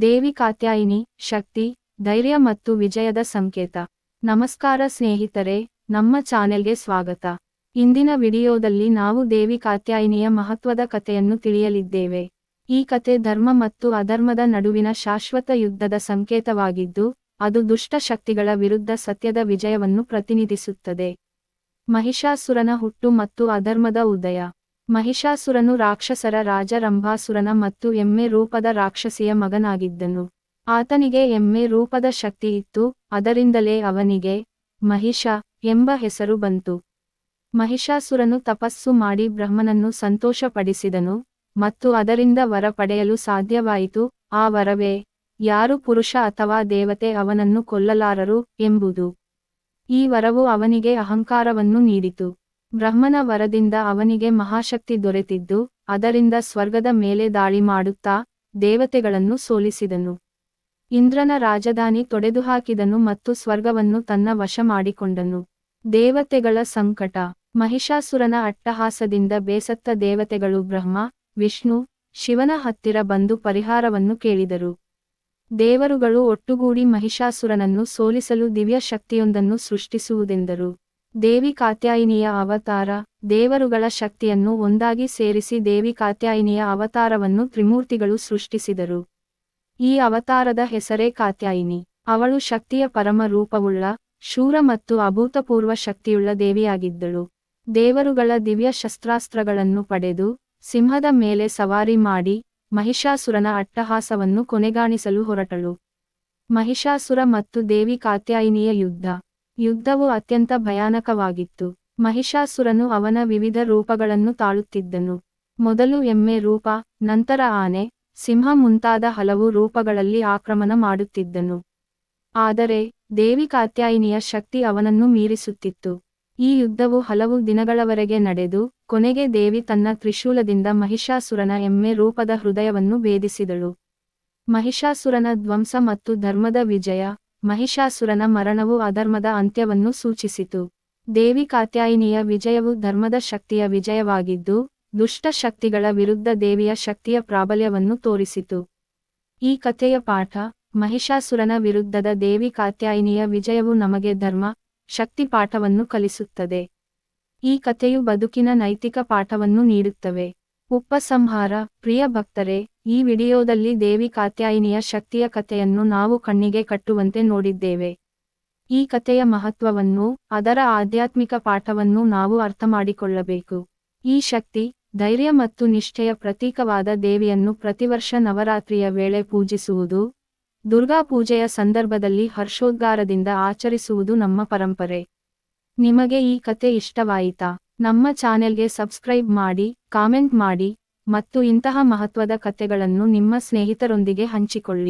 ದೇವಿ ಕಾತ್ಯಾಯಿನಿ, ಶಕ್ತಿ, ಧೈರ್ಯ ಮತ್ತು ವಿಜಯದ ಸಂಕೇತ. ನಮಸ್ಕಾರ ಸ್ನೇಹಿತರೆ, ನಮ್ಮ ಚಾನೆಲ್ಗೆ ಸ್ವಾಗತ. ಇಂದಿನ ವಿಡಿಯೋದಲ್ಲಿ ನಾವು ದೇವಿ ಕಾತ್ಯಾಯಿನಿಯ ಮಹತ್ವದ ಕಥೆಯನ್ನು ತಿಳಿಯಲಿದ್ದೇವೆ. ಈ ಕತೆ ಧರ್ಮ ಮತ್ತು ಅಧರ್ಮದ ನಡುವಿನ ಶಾಶ್ವತ ಯುದ್ಧದ ಸಂಕೇತವಾಗಿದ್ದು, ಅದು ದುಷ್ಟ ಶಕ್ತಿಗಳ ವಿರುದ್ಧ ಸತ್ಯದ ವಿಜಯವನ್ನು ಪ್ರತಿನಿಧಿಸುತ್ತದೆ. ಮಹಿಷಾಸುರನ ಹುಟ್ಟು ಮತ್ತು ಅಧರ್ಮದ ಉದಯ. ಮಹಿಷಾಸುರನು ರಾಕ್ಷಸರ ರಾಜ ರಂಭಾಸುರನ ಮತ್ತು ಎಮ್ಮೆ ರೂಪದ ರಾಕ್ಷಸಿಯ ಮಗನಾಗಿದ್ದನು. ಆತನಿಗೆ ಎಮ್ಮೆ ರೂಪದ ಶಕ್ತಿ ಇತ್ತು, ಅದರಿಂದಲೇ ಅವನಿಗೆ ಮಹಿಷ ಎಂಬ ಹೆಸರು ಬಂತು. ಮಹಿಷಾಸುರನು ತಪಸ್ಸು ಮಾಡಿ ಬ್ರಹ್ಮನನ್ನು ಸಂತೋಷಪಡಿಸಿದನು ಮತ್ತು ಅದರಿಂದ ವರ ಪಡೆಯಲು ಸಾಧ್ಯವಾಯಿತು, ಆ ವರವೇ, ಯಾರು ಪುರುಷ ಅಥವಾ ದೇವತೆ ಅವನನ್ನು ಕೊಲ್ಲಲಾರರು ಎಂಬುದು. ಈ ವರವು ಅವನಿಗೆ ಅಹಂಕಾರವನ್ನು ನೀಡಿತು. ಬ್ರಹ್ಮನ ವರದಿಂದ ಅವನಿಗೆ ಮಹಾಶಕ್ತಿ ದೊರೆತಿದ್ದು, ಅದರಿಂದ ಸ್ವರ್ಗದ ಮೇಲೆ ದಾಳಿ ಮಾಡುತ್ತಾ, ದೇವತೆಗಳನ್ನು ಸೋಲಿಸಿದನು. ಇಂದ್ರನ ರಾಜಧಾನಿ ತೊಡೆದುಹಾಕಿದನು ಮತ್ತು ಸ್ವರ್ಗವನ್ನು ತನ್ನ ವಶ ಮಾಡಿಕೊಂಡನು. ದೇವತೆಗಳ ಸಂಕಟ. ಮಹಿಷಾಸುರನ ಅಟ್ಟಹಾಸದಿಂದ ಬೇಸತ್ತ ದೇವತೆಗಳು ಬ್ರಹ್ಮ, ವಿಷ್ಣು, ಶಿವನ ಹತ್ತಿರ ಬಂದು ಪರಿಹಾರವನ್ನು ಕೇಳಿದರು. ದೇವರುಗಳು ಒಟ್ಟುಗೂಡಿ ಮಹಿಷಾಸುರನನ್ನು ಸೋಲಿಸಲು ದಿವ್ಯ ಶಕ್ತಿಯೊಂದನ್ನು ಸೃಷ್ಟಿಸುವುದೆಂದರು. ದೇವಿ ಕಾತ್ಯಾಯಿನಿಯ ಅವತಾರ, ದೇವರುಗಳ ಶಕ್ತಿಯನ್ನು ಒಂದಾಗಿ ಸೇರಿಸಿ ದೇವಿ ಕಾತ್ಯಾಯಿನಿಯ ಅವತಾರವನ್ನು ತ್ರಿಮೂರ್ತಿಗಳು ಸೃಷ್ಟಿಸಿದರು. ಈ ಅವತಾರದ ಹೆಸರೇ ಕಾತ್ಯಾಯಿನಿ. ಅವಳು ಶಕ್ತಿಯ ಪರಮ ರೂಪವುಳ್ಳ, ಶೂರ ಮತ್ತು ಅಭೂತಪೂರ್ವ ಶಕ್ತಿಯುಳ್ಳ ದೇವಿಯಾಗಿದ್ದಳು. ದೇವರುಗಳ ದಿವ್ಯ ಶಸ್ತ್ರಾಸ್ತ್ರಗಳನ್ನು ಪಡೆದು, ಸಿಂಹದ ಮೇಲೆ ಸವಾರಿ ಮಾಡಿ, ಮಹಿಷಾಸುರನ ಅಟ್ಟಹಾಸವನ್ನು ಕೊನೆಗಾಣಿಸಲು ಹೊರಟಳು. ಮಹಿಷಾಸುರ ಮತ್ತು ದೇವಿ ಕಾತ್ಯಾಯಿನಿಯ ಯುದ್ಧ. ಯುದ್ಧವು ಅತ್ಯಂತ ಭಯಾನಕವಾಗಿತ್ತು. ಮಹಿಷಾಸುರನು ಅವನ ವಿವಿಧ ರೂಪಗಳನ್ನು ತಾಳುತ್ತಿದ್ದನು. ಮೊದಲು ಎಮ್ಮೆ ರೂಪ, ನಂತರ ಆನೆ, ಸಿಂಹ ಮುಂತಾದ ಹಲವು ರೂಪಗಳಲ್ಲಿ ಆಕ್ರಮಣ ಮಾಡುತ್ತಿದ್ದನು. ಆದರೆ, ದೇವಿ ಕಾತ್ಯಾಯಿನಿಯ ಶಕ್ತಿ ಅವನನ್ನು ಮೀರಿಸುತ್ತಿತ್ತು. ಈ ಯುದ್ಧವು ಹಲವು ದಿನಗಳವರೆಗೆ ನಡೆದು, ಕೊನೆಗೆ ದೇವಿ ತನ್ನ ತ್ರಿಶೂಲದಿಂದ ಮಹಿಷಾಸುರನ ಎಮ್ಮೆ ರೂಪದ ಹೃದಯವನ್ನು ಭೇದಿಸಿದಳು. ಮಹಿಷಾಸುರನ ಧ್ವಂಸ ಮತ್ತು ಧರ್ಮದ ವಿಜಯ ಮಹಿಷಾಸುರನ ಮರಣವು ಅಧರ್ಮದ ಅಂತ್ಯವನ್ನು ಸೂಚಿಸಿತು. ದೇವಿ ಕಾತ್ಯಾಯಿನಿಯ ವಿಜಯವು ಧರ್ಮದ ಶಕ್ತಿಯ ವಿಜಯವಾಗಿದ್ದು, ದುಷ್ಟ ಶಕ್ತಿಗಳ ವಿರುದ್ಧ ದೇವಿಯ ಶಕ್ತಿಯ ಪ್ರಾಬಲ್ಯವನ್ನು ತೋರಿಸಿತು. ಈ ಕಥೆಯ ಪಾಠ, ಮಹಿಷಾಸುರನ ವಿರುದ್ಧದ ದೇವಿ ಕಾತ್ಯಾಯಿನಿಯ ವಿಜಯವು ನಮಗೆ ಧರ್ಮ, ಶಕ್ತಿ ಪಾಠವನ್ನು ಕಲಿಸುತ್ತದೆ. ಈ ಕಥೆಯು ಬದುಕಿನ ನೈತಿಕ ಪಾಠವನ್ನು ನೀಡುತ್ತವೆ. ಉಪಸಂಹಾರ, ಪ್ರಿಯ ಭಕ್ತರೇ, ಈ ವಿಡಿಯೋದಲ್ಲಿ ದೇವಿ ಕಾತ್ಯಾಯಿನಿಯ ಶಕ್ತಿಯ ಕಥೆಯನ್ನು ನಾವು ಕಣ್ಣಿಗೆ ಕಟ್ಟುವಂತೆ ನೋಡಿದ್ದೇವೆ. ಈ ಕಥೆಯ ಮಹತ್ವವನ್ನು, ಅದರ ಆಧ್ಯಾತ್ಮಿಕ ಪಾಠವನ್ನು ನಾವು ಅರ್ಥಮಾಡಿಕೊಳ್ಳಬೇಕು. ಈ ಶಕ್ತಿ, ಧೈರ್ಯ ಮತ್ತು ನಿಷ್ಠೆಯ ಪ್ರತೀಕವಾದ ದೇವಿಯನ್ನು ಪ್ರತಿವರ್ಷ ನವರಾತ್ರಿಯ ವೇಳೆ ಪೂಜಿಸುವುದು, ದುರ್ಗಾ ಪೂಜೆಯ ಸಂದರ್ಭದಲ್ಲಿ ಹರ್ಷೋದ್ಗಾರದಿಂದ ಆಚರಿಸುವುದು ನಮ್ಮ ಪರಂಪರೆ. ನಿಮಗೆ ಈ ಕತೆ ಇಷ್ಟವಾಯಿತಾ? ನಮ್ಮ ಚಾನೆಲ್ಗೆ ಸಬ್ಸ್ಕ್ರೈಬ್ ಮಾಡಿ ಕಾಮೆಂಟ್ ಮಾಡಿ ಮತ್ತು ಇಂತಹ ಮಹತ್ವದ ಕಥೆಗಳನ್ನು ನಿಮ್ಮ ಸ್ನೇಹಿತರೊಂದಿಗೆ ಹಂಚಿಕೊಳ್ಳಿ.